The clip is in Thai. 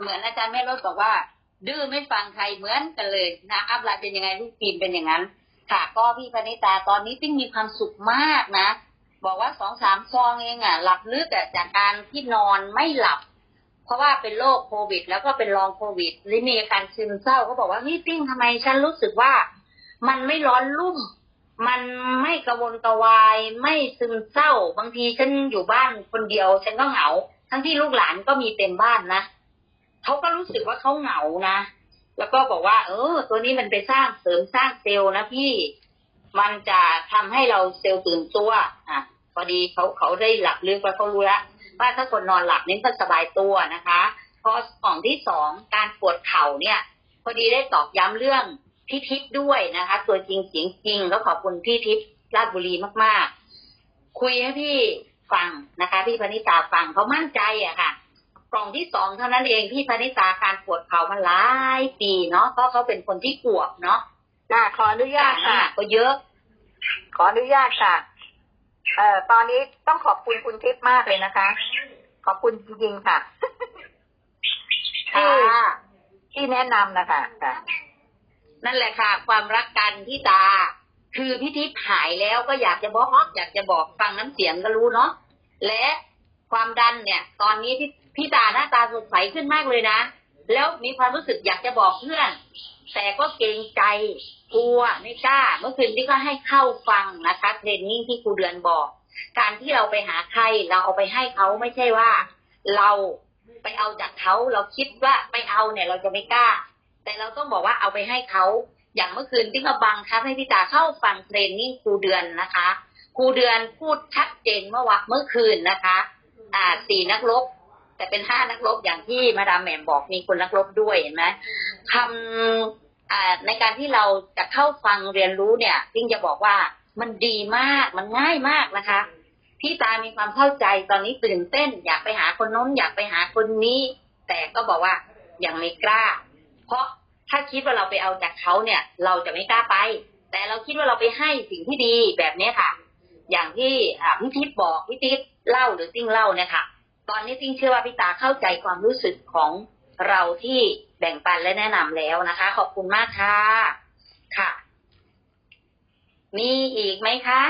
เหมือนอาจารย์แม่รถบอกว่า ดื้อไม่ฟังใครเหมือนกันเลยนะอัพไลน์เป็นยังไงลูกทีมเป็นอย่างนั้น ค่ะก็พี่พนิตาตอนนี้ติ้งมีความสุขมากนะ บอกว่าสองสามซองเองอะหลับลึกอะจากการที่นอนไม่หลับ เพราะว่าเป็นโรคโควิด แล้วก็เป็นรองโควิดหรือมีอาการซึมเศร้าเขาบอกว่าเฮ้ยติ้งทำไมฉันรู้สึกว่า มันไม่ร้อนรุ่มมันไม่กระวนกระวายไม่ซึมเศร้า บางทีฉันอยู่บ้านคนเดียว ฉันก็เหงา ทั้งที่ลูกหลานก็มีเต็มบ้านนะ เขาก็รู้สึกว่าเขาเหงานะแล้วก็บอกว่า เออ ตัวนี้มันไปสร้างเสริมสร้างเซลล์นะพี่มันจะทำให้เราเซลล์ตื่นตัวอะพอดีเขาเขาได้หลับลึกแล้วเขารู้แล้วว่าถ้าคนนอนหลับนี่ก็สบายตัวนะคะพอของที่สองการปวดเข่าเนี่ย พอดีได้ตอกย้ำเรื่องพี่ทิพย์ด้วยนะคะ ตัวจริงเสียงจริงแล้วขอบคุณพี่ทิพย์ราชบุรีมาก ๆ คุยให้พี่ฟังนะคะ พี่พนิตาฟังเขามั่นใจอะค่ะ กล่องที่สองเท่านั้นเองพี่พนิตาการปวดเข่ามาหลายปีเนาะเพราะเขาเป็นคนที่กวบเนาะค่ะขออนุญาตน้ำหค่ะนักก็เยอะ ขออนุญาตค่ะ เอ่อตอนนี้ต้องขอบคุณคุณทิพย์มากเลยนะคะ ขอบคุณจริงๆค่ะที่ค่ะที่แนะนำนะคะค่ะนั่นแหละค่ะ ความรักกันที่ตา คือพี่ทิพย์หายแล้วก็อยากจะบอกอยากจะบอกฟังน้ำเสียงก็รู้เนาะและความดันเนี่ย ตอนนี้พี่ พี่ตาหน้าตาสดใสขึ้นมากเลยนะ แล้วมีความรู้สึกอยากจะบอกเพื่อน แต่ก็เกรงใจกลัวไม่กล้า เมื่อคืนที่ก็ให้เข้าฟังนะคะเทรนนิ่งที่ครูเดือนบอก การที่เราไปหาใครเราเอาไปให้เขาไม่ใช่ว่า เราไปเอาจากเขาเราคิดว่าไปเอาเนี่ยเราจะไม่กล้า แต่เราต้องบอกว่าเอาไปให้เขาอย่างเมื่อคืนที่มาบังคับให้พี่ตาเข้าฟังเทรนนิ่งครูเดือนนะคะครูเดือนพูดชัดเจนเมื่อวะเมื่อคืนนะคะ อ่าสี่นักรบ แต่เป็นห้านักรบอย่างที่มาดามแหม่มบอกมีคนนักรบด้วยเห็นไหมคำอ่าในการที่เราจะเข้าฟังเรียนรู้เนี่ยยิ่งจะบอกว่ามันดีมากมันง่ายมากนะคะพี่ตามีความเข้าใจตอนนี้ตื่นเต้น อยากไปหาคนโน้นอยากไปหาคนนี้ แต่ก็บอกว่ายังไม่กล้า เพราะถ้าคิดว่าเราไปเอาจากเขาเนี่ย เราจะไม่กล้าไป แต่เราคิดว่าเราไปให้สิ่งที่ดีแบบเนี้ยค่ะ อย่างที่อ่าพี่ทิพย์บอกพี่ทิพย์เล่าหรือติ้งเล่าเนี่ยค่ะ ตอนนี้ติ้งเชื่อว่าพี่ตาเข้าใจความรู้สึกของเราที่แบ่งปันและแนะนำแล้วนะคะ ขอบคุณมากค่ะ ค่ะ มีอีกไหมคะ